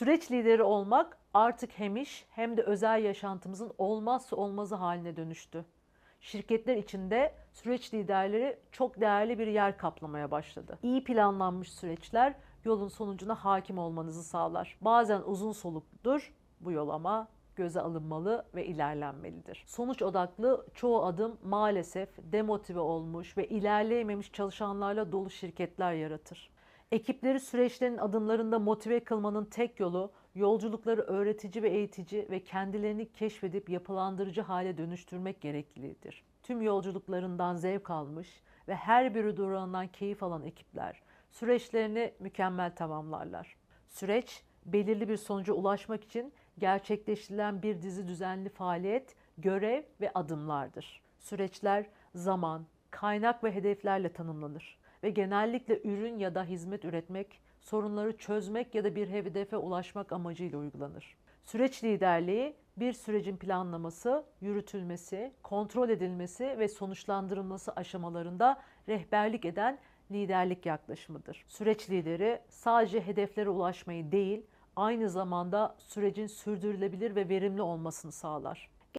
Süreç lideri olmak artık hem iş hem de özel yaşantımızın olmazsa olmazı haline dönüştü. Şirketler içinde süreç liderleri çok değerli bir yer kaplamaya başladı. İyi planlanmış süreçler yolun sonucuna hakim olmanızı sağlar. Bazen uzun solukludur bu yol ama göze alınmalı ve ilerlenmelidir. Sonuç odaklı çoğu adım maalesef demotive olmuş ve ilerleyememiş çalışanlarla dolu şirketler yaratır. Ekipleri süreçlerin adımlarında motive kılmanın tek yolu yolculukları öğretici ve eğitici ve kendilerini keşfedip yapılandırıcı hale dönüştürmek gerekliliğidir. Tüm yolculuklarından zevk almış ve her bir durağından keyif alan ekipler süreçlerini mükemmel tamamlarlar. Süreç belirli bir sonuca ulaşmak için gerçekleştirilen bir dizi düzenli faaliyet, görev ve adımlardır. Süreçler zaman, kaynak ve hedeflerle tanımlanır ve genellikle ürün ya da hizmet üretmek, sorunları çözmek ya da bir hedefe ulaşmak amacıyla uygulanır. Süreç liderliği bir sürecin planlaması, yürütülmesi, kontrol edilmesi ve sonuçlandırılması aşamalarında rehberlik eden liderlik yaklaşımıdır. Süreç lideri sadece hedeflere ulaşmayı değil, aynı zamanda sürecin sürdürülebilir ve verimli olmasını sağlar.